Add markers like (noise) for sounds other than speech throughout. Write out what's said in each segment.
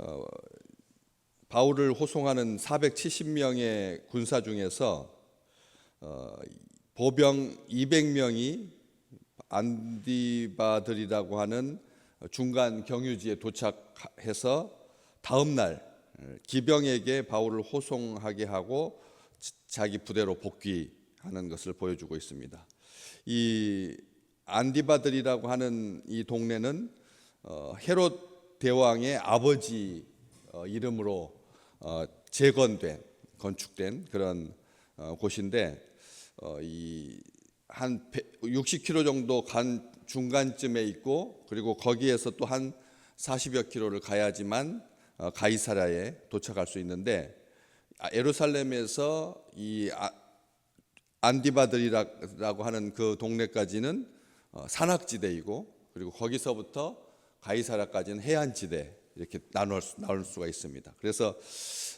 어, 바울을 호송하는 470명의 군사 중에서 어, 보병 200명이 안디바들이라고 하는 중간 경유지에 도착해서 다음 날 어, 기병에게 바울을 호송하게 하고 지- 자기 부대로 복귀하는 것을 보여주고 있습니다. 이 안디바들이라고 하는 이 동네는 어, 헤롯 대왕의 아버지 어, 이름으로 어, 재건된 건축된 그런 어, 곳인데 어, 이한 60km 정도 간 중간쯤에 있고 그리고 거기에서 또 한 40여 킬로를 가야지만 어, 가이사라에 도착할 수 있는데 아, 예루살렘에서 이 아- 안디바들이라고 하는 그 동네까지는 어, 산악지대이고 그리고 거기서부터 가이사라까지는 해안지대 이렇게 나눌, 수, 나눌 수가 있습니다. 그래서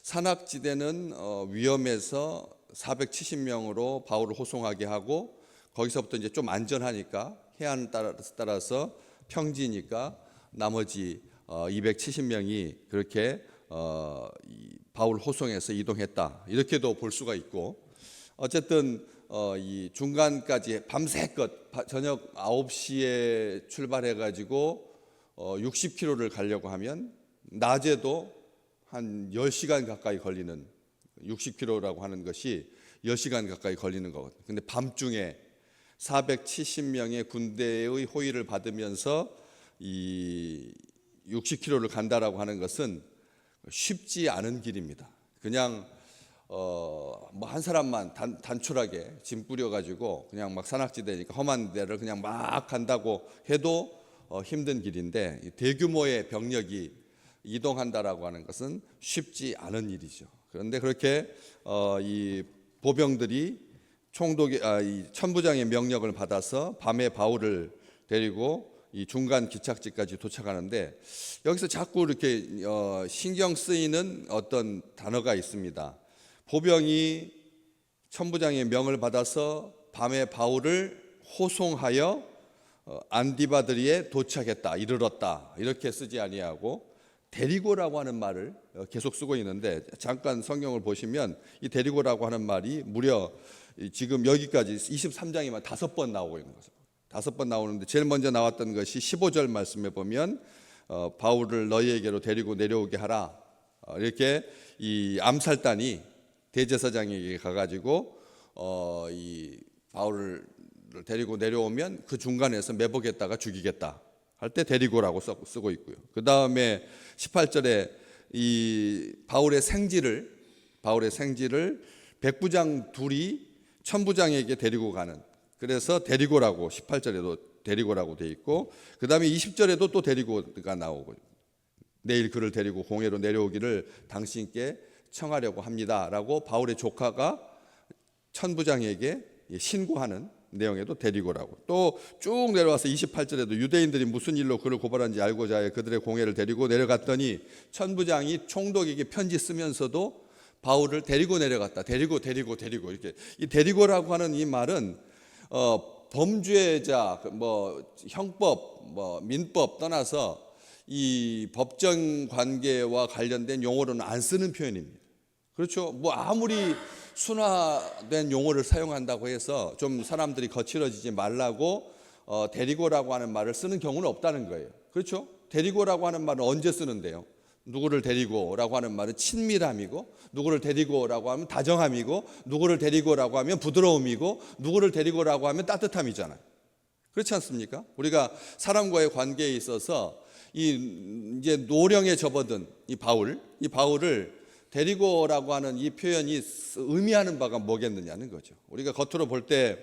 산악지대는 어, 위험해서 470명으로 바울을 호송하게 하고 거기서부터 이제 좀 안전하니까 해안 따라서, 따라서 평지니까 나머지 어, 270명이 그렇게 어, 이 바울 호송에서 이동했다 이렇게도 볼 수가 있고 어쨌든 어, 이 중간까지 밤새껏 바- 저녁 9시에 출발해 가지고 어, 60km를 가려고 하면 낮에도 한 10시간 가까이 걸리는 60km라고 하는 것이 10시간 가까이 걸리는 거거든요. 근데 밤중에 470명의 군대의 호의를 받으면서 이 60km를 간다라고 하는 것은 쉽지 않은 길입니다. 그냥 어 뭐 한 사람만 단, 단촐하게 짐 뿌려 가지고 그냥 막 산악지대니까 험한 데를 그냥 막 간다고 해도 어, 힘든 길인데 이 대규모의 병력이 이동한다라고 하는 것은 쉽지 않은 일이죠. 그런데 그렇게 어, 이 보병들이 총독의 아, 이 천부장의 명령을 받아서 밤에 바울을 데리고 이 중간 기착지까지 도착하는데 여기서 자꾸 이렇게 어, 신경 쓰이는 어떤 단어가 있습니다. 보병이 천부장의 명을 받아서 밤에 바울을 호송하여 어, 안디바드리에 도착했다, 이르렀다 이렇게 쓰지 아니하고 데리고라고 하는 말을 어, 계속 쓰고 있는데 잠깐 성경을 보시면 이 데리고라고 하는 말이 무려 이 지금 여기까지 23장이면 다섯 번 나오고 있는 거죠. 다섯 번 나오는데 제일 먼저 나왔던 것이 15절 말씀에 보면 어, 바울을 너희에게로 데리고 내려오게 하라 어, 이렇게 이 암살단이 대제사장에게 가가지고 어, 이 바울을 데리고 내려오면 그 중간에서 매복했다가 죽이겠다 할 때 데리고라고 써- 쓰고 있고요. 그 다음에 18절에 이 바울의 생지를 바울의 생지를 백부장 둘이 천부장에게 데리고 가는 그래서 데리고라고 18절에도 데리고라고 돼 있고 그 다음에 20절에도 또 데리고가 나오고 내일 그를 데리고 공회로 내려오기를 당신께 청하려고 합니다라고 바울의 조카가 천부장에게 신고하는 내용에도 데리고라고. 또 쭉 내려와서 28절에도 유대인들이 무슨 일로 그를 고발한지 알고자 해 그들의 공회를 데리고 내려갔더니 천부장이 총독에게 편지 쓰면서도 바울을 데리고 내려갔다. 데리고 데리고 데리고. 이렇게 이 데리고라고 하는 이 말은 어, 범죄자 뭐 형법 뭐 민법 떠나서 이 법정 관계와 관련된 용어로는 안 쓰는 표현입니다. 그렇죠. 뭐 아무리 순화된 용어를 사용한다고 해서 좀 사람들이 거칠어지지 말라고 어, 데리고라고 하는 말을 쓰는 경우는 없다는 거예요. 그렇죠. 데리고라고 하는 말은 언제 쓰는데요? 누구를 데리고라고 하는 말은 친밀함이고 누구를 데리고라고 하면 다정함이고 누구를 데리고라고 하면 부드러움이고 누구를 데리고라고 하면 따뜻함이잖아요. 그렇지 않습니까? 우리가 사람과의 관계에 있어서 이 이제 노령에 접어든 이 바울, 이 바울을 데리고라고 하는 이 표현이 의미하는 바가 뭐겠느냐는 거죠. 우리가 겉으로 볼 때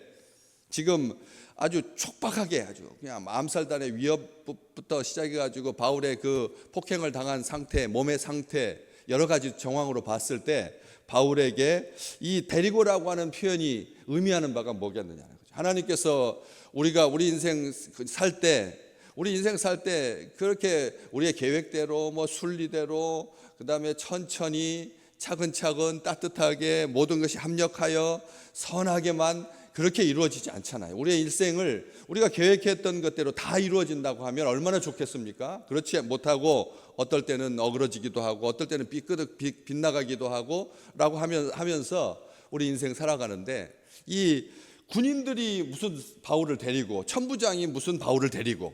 지금 아주 촉박하게 아주 그냥 암살단의 위협부터 시작해 가지고 바울의 그 폭행을 당한 상태, 몸의 상태 여러 가지 정황으로 봤을 때 바울에게 이 데리고라고 하는 표현이 의미하는 바가 뭐겠느냐는 거죠. 하나님께서 우리가 우리 인생 살 때 우리 인생 살 때 그렇게 우리의 계획대로 뭐 순리대로 그 다음에 천천히 차근차근 따뜻하게 모든 것이 합력하여 선하게만 그렇게 이루어지지 않잖아요. 우리의 일생을 우리가 계획했던 것대로 다 이루어진다고 하면 얼마나 좋겠습니까? 그렇지 못하고 어떨 때는 어그러지기도 하고 어떨 때는 삐끄덕 빗- 빗나가기도 하고 라고 하면, 하면서 우리 인생 살아가는데 이 군인들이 무슨 바울을 데리고 천부장이 무슨 바울을 데리고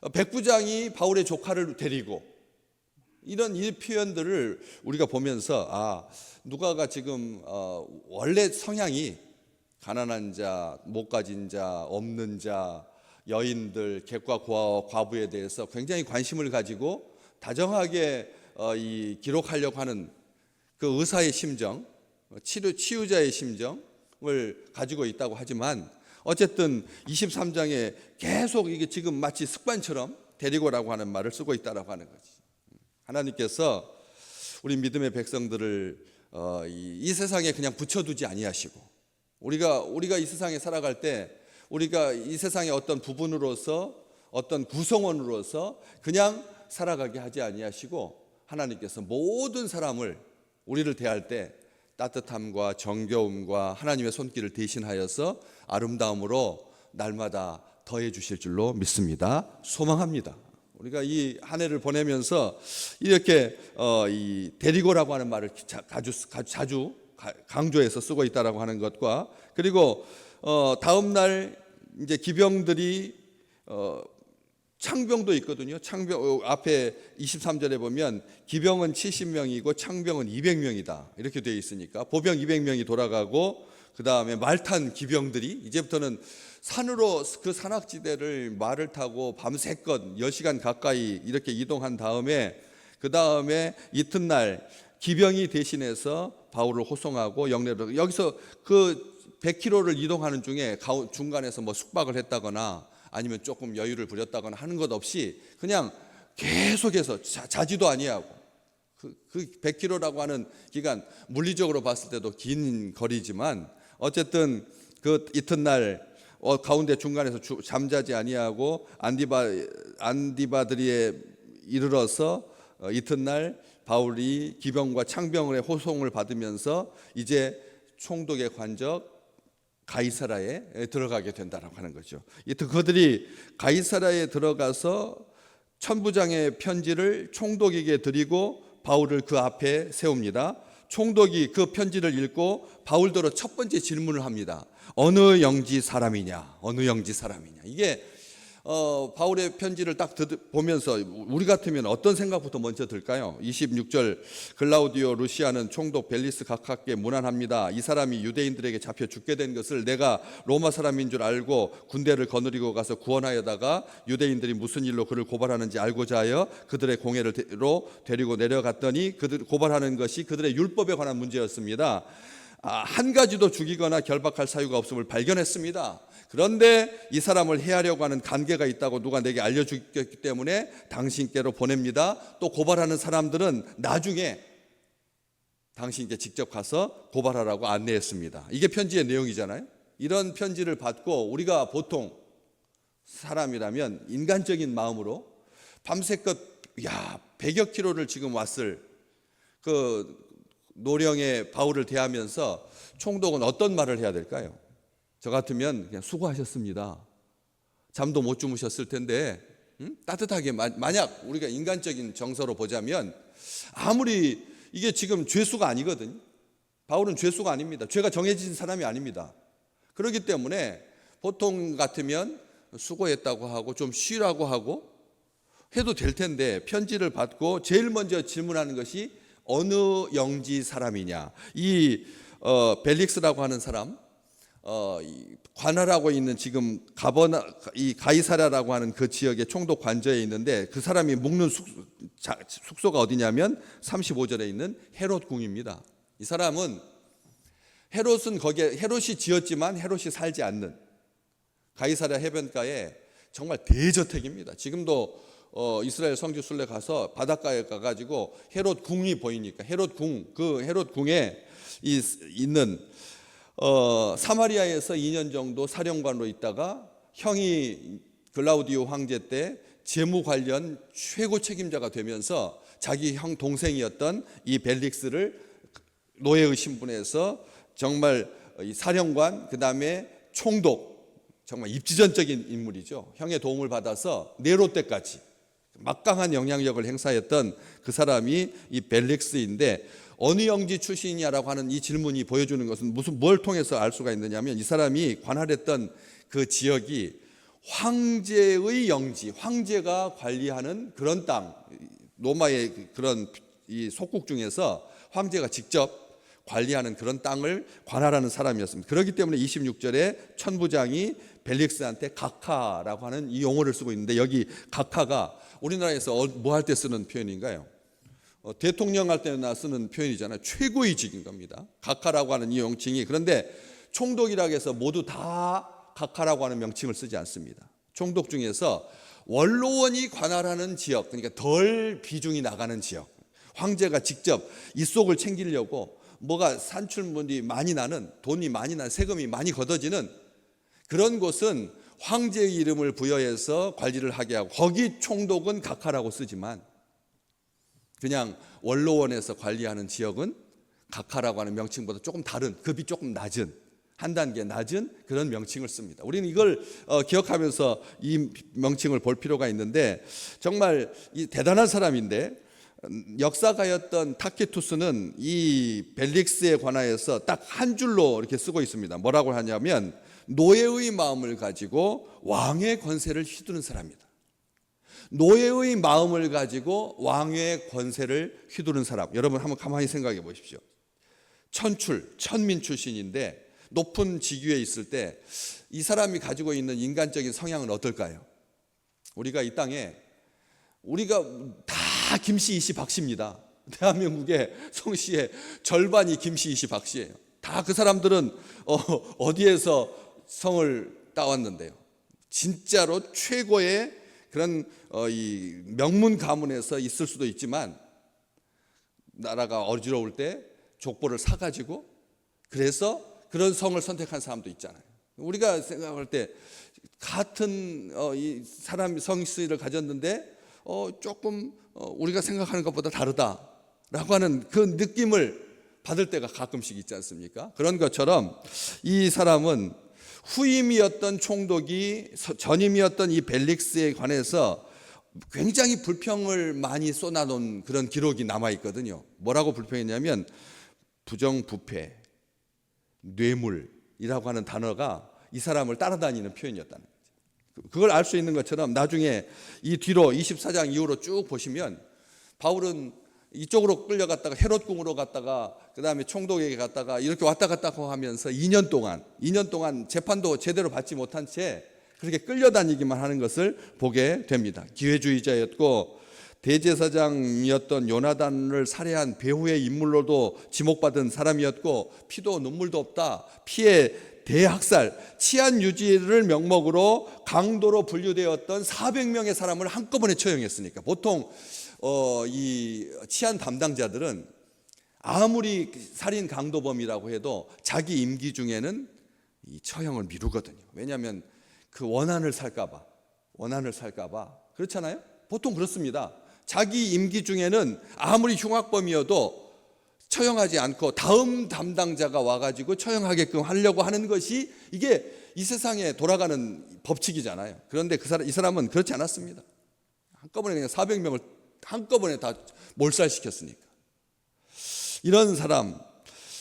어, 백부장이 바울의 조카를 데리고 이런 이 표현들을 우리가 보면서 아 누가가 지금 어, 원래 성향이 가난한 자, 못 가진 자, 없는 자, 여인들, 객과 과부에 대해서 굉장히 관심을 가지고 다정하게 어, 이 기록하려고 하는 그 의사의 심정, 치료 치유자의 심정을 가지고 있다고 하지만 어쨌든 23장에 계속 이게 지금 마치 습관처럼 데리고라고 하는 말을 쓰고 있다라고 하는 거지. 하나님께서 우리 믿음의 백성들을 어, 이, 이 세상에 그냥 붙여두지 아니하시고 우리가 우리가 이 세상에 살아갈 때 우리가 이 세상의 어떤 부분으로서 어떤 구성원으로서 그냥 살아가게 하지 아니하시고 하나님께서 모든 사람을 우리를 대할 때 따뜻함과 정겨움과 하나님의 손길을 대신하여서 아름다움으로 날마다 더해 주실 줄로 믿습니다. 소망합니다. 우리가 이 한 해를 보내면서 이렇게 어, 이 데리고라고 하는 말을 자- 자주 자주 가- 강조해서 쓰고 있다라고 하는 것과 그리고 어, 다음 날 이제 기병들이 어, 창병도 있거든요. 창병 어, 앞에 23절에 보면 기병은 70명이고 창병은 200명이다. 이렇게 되어 있으니까 보병 200명이 돌아가고 그다음에 말탄 기병들이 이제부터는 산으로 그 산악지대를 말을 타고 밤새껏 10시간 가까이 이렇게 이동한 다음에 그 다음에 이튿날 기병이 대신해서 바울을 호송하고 영내로 여기서 그 100km를 이동하는 중에 중간에서 뭐 숙박을 했다거나 아니면 조금 여유를 부렸다거나 하는 것 없이 그냥 계속해서 자, 자지도 아니하고 그, 그 100km라고 하는 기간 물리적으로 봤을 때도 긴 거리지만 어쨌든 그 이튿날 어, 가운데 중간에서 주- 잠자지 아니하고 안디바 안디바드리에 이르러서 어, 이튿날 바울이 기병과 창병의 호송을 받으면서 이제 총독의 관적 가이사라에 들어가게 된다라고 하는 거죠. 그들이 가이사라에 들어가서 천부장의 편지를 총독에게 드리고 바울을 그 앞에 세웁니다. 총독이 그 편지를 읽고 바울더러 첫 번째 질문을 합니다. 어느 영지 사람이냐? 어느 영지 사람이냐? 이게 어, 바울의 편지를 딱 듣- 보면서 우리 같으면 어떤 생각부터 먼저 들까요? 26절 글라우디오 루시아는 총독 벨리스 각하께 무난합니다. 이 사람이 유대인들에게 잡혀 죽게 된 것을 내가 로마 사람인 줄 알고 군대를 거느리고 가서 구원하여다가 유대인들이 무슨 일로 그를 고발하는지 알고자 하여 그들의 공회로 데리고 내려갔더니 그들 고발하는 것이 그들의 율법에 관한 문제였습니다. 아, 한 가지도 죽이거나 결박할 사유가 없음을 발견했습니다. 그런데 이 사람을 해하려고 하는 관계가 있다고 누가 내게 알려주기 때문에 당신께로 보냅니다. 또 고발하는 사람들은 나중에 당신께 직접 가서 고발하라고 안내했습니다. 이게 편지의 내용이잖아요. 이런 편지를 받고 우리가 보통 사람이라면 인간적인 마음으로 밤새껏 야 100여 킬로를 지금 왔을 그 노령의 바울을 대하면서 총독은 어떤 말을 해야 될까요? 저 같으면 그냥 수고하셨습니다. 잠도 못 주무셨을 텐데 음? 따뜻하게 마- 만약 우리가 인간적인 정서로 보자면 아무리 이게 지금 죄수가 아니거든요. 바울은 죄수가 아닙니다. 죄가 정해진 사람이 아닙니다. 그렇기 때문에 보통 같으면 수고했다고 하고 좀 쉬라고 하고 해도 될 텐데 편지를 받고 제일 먼저 질문하는 것이 어느 영지 사람이냐. 이 어, 벨릭스라고 하는 사람, 어, 이 관할하고 있는 지금 가버나 이 가이사라라고 하는 그 지역의 총독 관저에 있는데 그 사람이 묵는 숙, 자, 숙소가 어디냐면 35절에 있는 헤롯 궁입니다. 이 사람은 헤롯은 거기에 헤롯이 지었지만 헤롯이 살지 않는 가이사랴 해변가에 정말 대저택입니다. 지금도 어, 이스라엘 성지 순례 가서 바닷가에 가가지고 헤롯 궁이 보이니까 헤롯 궁, 그 헤롯 궁에 이, 있는 어, 사마리아에서 2년 정도 사령관으로 있다가 형이 글라우디오 황제 때 재무 관련 최고 책임자가 되면서 자기 형 동생이었던 이 벨릭스를 노예의 신분에서 정말 이 사령관 그다음에 총독 정말 입지전적인 인물이죠. 형의 도움을 받아서 네로 때까지 막강한 영향력을 행사했던 그 사람이 이 벨릭스인데 어느 영지 출신이냐라고 하는 이 질문이 보여주는 것은 무슨 뭘 통해서 알 수가 있느냐면 이 사람이 관할했던 그 지역이 황제의 영지, 황제가 관리하는 그런 땅, 로마의 그런 이 속국 중에서 황제가 직접 관리하는 그런 땅을 관할하는 사람이었습니다. 그렇기 때문에 26절에 천부장이 벨릭스한테 각하라고 하는 이 용어를 쓰고 있는데 여기 각하가 우리나라에서 뭐 할 때 쓰는 표현인가요? 어, 대통령 할 때나 쓰는 표현이잖아요. 최고의 직인 겁니다. 각하라고 하는 이 명칭이 그런데 총독이라고 해서 모두 다 각하라고 하는 명칭을 쓰지 않습니다. 총독 중에서 원로원이 관할하는 지역, 그러니까 덜 비중이 나가는 지역, 황제가 직접 이 속을 챙기려고 뭐가 산출물이 많이 나는 돈이 많이 나는 세금이 많이 걷어지는 그런 곳은 황제의 이름을 부여해서 관리를 하게 하고 거기 총독은 각하라고 쓰지만 그냥 원로원에서 관리하는 지역은 각하라고 하는 명칭보다 조금 다른 급이 조금 낮은 한 단계 낮은 그런 명칭을 씁니다. 우리는 이걸 어, 기억하면서 이 명칭을 볼 필요가 있는데 정말 이 대단한 사람인데 음, 역사가였던 타케투스는 이 벨릭스에 관하여서 딱 한 줄로 이렇게 쓰고 있습니다. 뭐라고 하냐면 노예의 마음을 가지고 왕의 권세를 휘두른 사람이다. 노예의 마음을 가지고 왕의 권세를 휘두른 사람. 여러분 한번 가만히 생각해 보십시오. 천출, 천민 출신인데 높은 직위에 있을 때 이 사람이 가지고 있는 인간적인 성향은 어떨까요? 우리가 이 땅에 우리가 다 김씨, 이씨, 박씨입니다. 대한민국의 성씨의 절반이 김씨, 이씨, 박씨예요. 다 그 사람들은 어, 어디에서 성을 따왔는데요. 진짜로 최고의 그런 어, 이 명문 가문에서 있을 수도 있지만 나라가 어지러울 때 족보를 사가지고 그래서 그런 성을 선택한 사람도 있잖아요. 우리가 생각할 때 같은 어, 이 사람 성씨를 가졌는데 어, 조금 어, 우리가 생각하는 것보다 다르다라고 하는 그 느낌을 받을 때가 가끔씩 있지 않습니까? 그런 것처럼 이 사람은 후임이었던 총독이 서- 전임이었던 이 벨릭스에 관해서 굉장히 불평을 많이 쏟아놓은 그런 기록이 남아 있거든요. 뭐라고 불평했냐면 부정부패, 뇌물이라고 하는 단어가 이 사람을 따라다니는 표현이었다는 거죠. 그걸 알 수 있는 것처럼 나중에 이 뒤로 24장 이후로 쭉 보시면 바울은 이쪽으로 끌려갔다가 헤롯궁으로 갔다가 그다음에 총독에게 갔다가 이렇게 왔다 갔다 하면서 2년 동안 2년 동안 재판도 제대로 받지 못한 채 그렇게 끌려다니기만 하는 것을 보게 됩니다. 기회주의자였고 대제사장이었던 요나단을 살해한 배후의 인물로도 지목받은 사람이었고 피도 눈물도 없다. 피해 대학살, 치안 유지를 명목으로 강도로 분류되었던 400명의 사람을 한꺼번에 처형했으니까 보통 어, 이 치안 담당자들은 아무리 살인 강도범이라고 해도 자기 임기 중에는 이 처형을 미루거든요. 왜냐하면 그 원한을 살까봐, 원한을 살까봐 그렇잖아요. 보통 그렇습니다. 자기 임기 중에는 아무리 흉악범이어도 처형하지 않고 다음 담당자가 와가지고 처형하게끔 하려고 하는 것이 이게 이 세상에 돌아가는 법칙이잖아요. 그런데 그 사람 이 사람은 그렇지 않았습니다. 한꺼번에 그냥 400명을 한꺼번에 다 몰살시켰으니까. 이런 사람,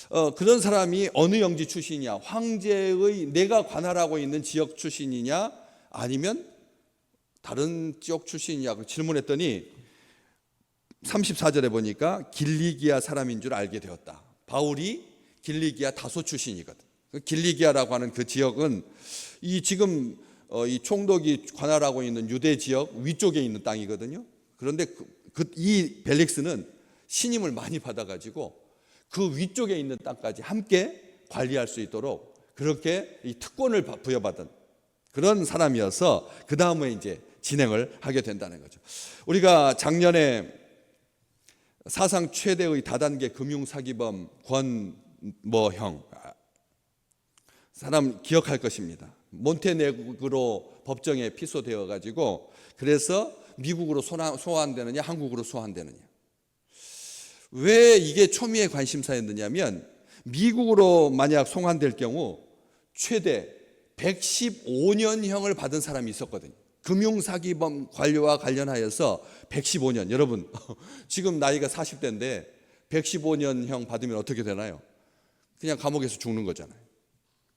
어, 그런 사람이 어느 영지 출신이냐? 황제의 내가 관할하고 있는 지역 출신이냐? 아니면 다른 지역 출신이냐? 질문했더니 34절에 보니까 길리기아 사람인 줄 알게 되었다. 바울이 길리기아 다소 출신이거든. 그 길리기아라고 하는 그 지역은 이 지금 어, 이 총독이 관할하고 있는 유대 지역 위쪽에 있는 땅이거든요. 그런데 그, 그, 이 벨릭스는 신임을 많이 받아가지고 그 위쪽에 있는 땅까지 함께 관리할 수 있도록 그렇게 이 특권을 바- 부여받은 그런 사람이어서 그 다음에 이제 진행을 하게 된다는 거죠. 우리가 작년에 사상 최대의 다단계 금융 사기범 권모형 사람 기억할 것입니다. 몬테네그로 법정에 피소되어 가지고 그래서 미국으로 소환- 소환되느냐 한국으로 소환되느냐 왜 이게 초미의 관심사였느냐면 미국으로 만약 송환될 경우 최대 115년형을 받은 사람이 있었거든요. 금융사기범 관료와 관련하여서 115년. 여러분, (laughs) 지금 나이가 40대인데 115년형 받으면 어떻게 되나요? 그냥 감옥에서 죽는 거잖아요.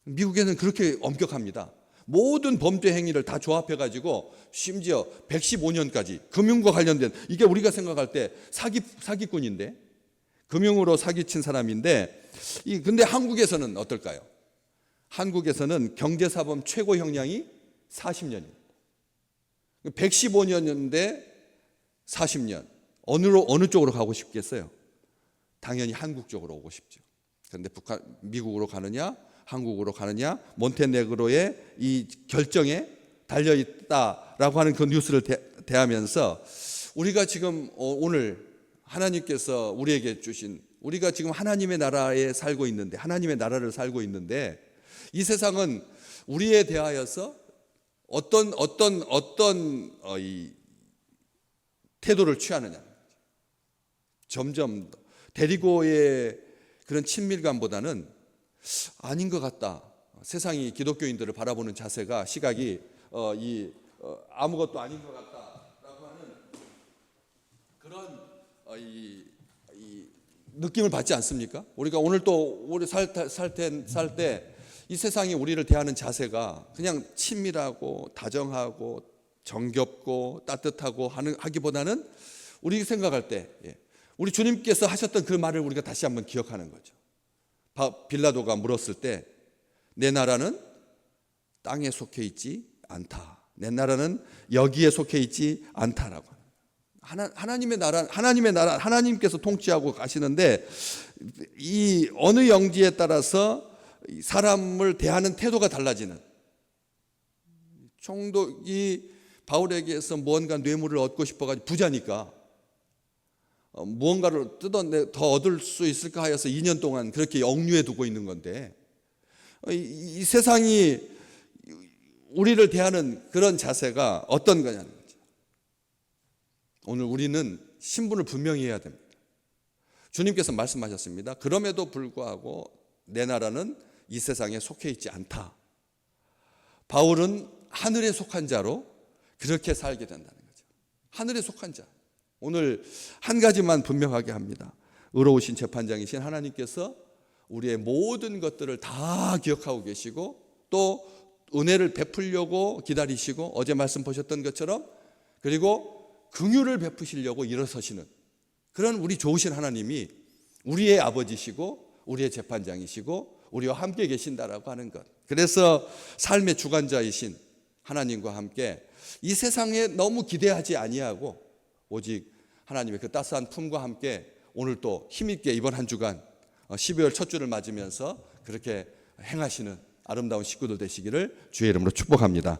미국에는 그렇게 엄격합니다. 모든 범죄 행위를 다 조합해 가지고 심지어 115년까지 금융과 관련된 이게 우리가 생각할 때 사기 사기꾼인데 금융으로 사기친 사람인데 이 근데 한국에서는 어떨까요? 한국에서는 경제사범 최고 형량이 40년입니다. 115년인데 40년. 어느로 어느 쪽으로 가고 싶겠어요? 당연히 한국 쪽으로 오고 싶죠. 그런데 북한 미국으로 가느냐, 한국으로 가느냐, 몬테네그로의 이 결정에 달려 있다라고 하는 그 뉴스를 대, 대하면서 우리가 지금 어, 오늘 하나님께서 우리에게 주신 우리가 지금 하나님의 나라에 살고 있는데 하나님의 나라를 살고 있는데 이 세상은 우리에 대하여서 어떤 어떤 어떤 어, 이 태도를 취하느냐 점점 데리고의 그런 친밀감보다는 아닌 것 같다. 세상이 기독교인들을 바라보는 자세가 시각이 어, 이 어, 아무것도 아닌 것 같다라고 하는 그런 어, 이, 이 느낌을 받지 않습니까? 우리가 오늘 또 우리 살살때 이 세상이 우리를 대하는 자세가 그냥 친밀하고 다정하고 정겹고 따뜻하고 하는 하기보다는 우리 생각할 때 예, 우리 주님께서 하셨던 그 말을 우리가 다시 한번 기억하는 거죠. 바- 빌라도가 물었을 때 내 나라는 땅에 속해 있지 않다. 내 나라는 여기에 속해 있지 않다라고. 하나, 하나님의 나라, 하나님의 나라, 하나님께서 통치하고 가시는데 이 어느 영지에 따라서 이 사람을 대하는 태도가 달라지는 총독이 바울에게서 무언가 뇌물을 얻고 싶어가지고 부자니까 어, 무언가를 뜯어내 더 얻을 수 있을까 하여서 2년 동안 그렇게 억류해 두고 있는 건데 어, 이, 이 세상이 우리를 대하는 그런 자세가 어떤 거냐는 거죠. 오늘 우리는 신분을 분명히 해야 됩니다. 주님께서 말씀하셨습니다. 그럼에도 불구하고 내 나라는 이 세상에 속해 있지 않다. 바울은 하늘에 속한 자로 그렇게 살게 된다는 거죠. 하늘에 속한 자. 오늘 한 가지만 분명하게 합니다. 의로우신 재판장이신 하나님께서 우리의 모든 것들을 다 기억하고 계시고 또 은혜를 베풀려고 기다리시고 어제 말씀 보셨던 것처럼 그리고 긍휼을 베푸시려고 일어서시는 그런 우리 좋으신 하나님이 우리의 아버지시고 우리의 재판장이시고 우리와 함께 계신다라고 하는 것. 그래서 삶의 주관자이신 하나님과 함께 이 세상에 너무 기대하지 아니하고 오직 하나님의 그 따스한 품과 함께 오늘 또 힘있게 이번 한 주간 12월 첫 주를 맞으면서 그렇게 행하시는 아름다운 식구들 되시기를 주의 이름으로 축복합니다.